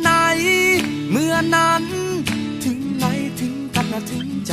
ไหน เมื่อนั้น ถึงไหนถึงกันนะถึงใจ